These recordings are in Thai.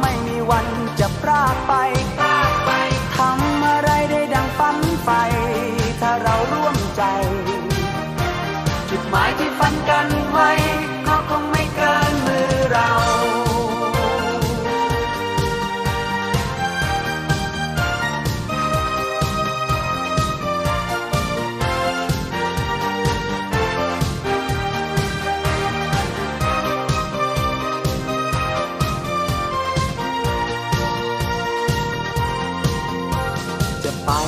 ไม่มีวันจะพรากไปทำอะไรได้ดังฝันไฟถ้าเราร่วมใจ จุดหมายที่ฝันกัน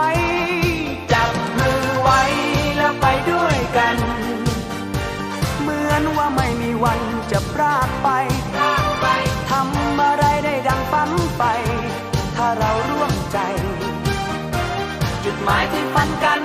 ้ ว่าไม่มีวันจะพรากไปทำอะไรได้ดังฝันไป ถ้าเราร่วมใจ จุดหมายที่ฝันกัน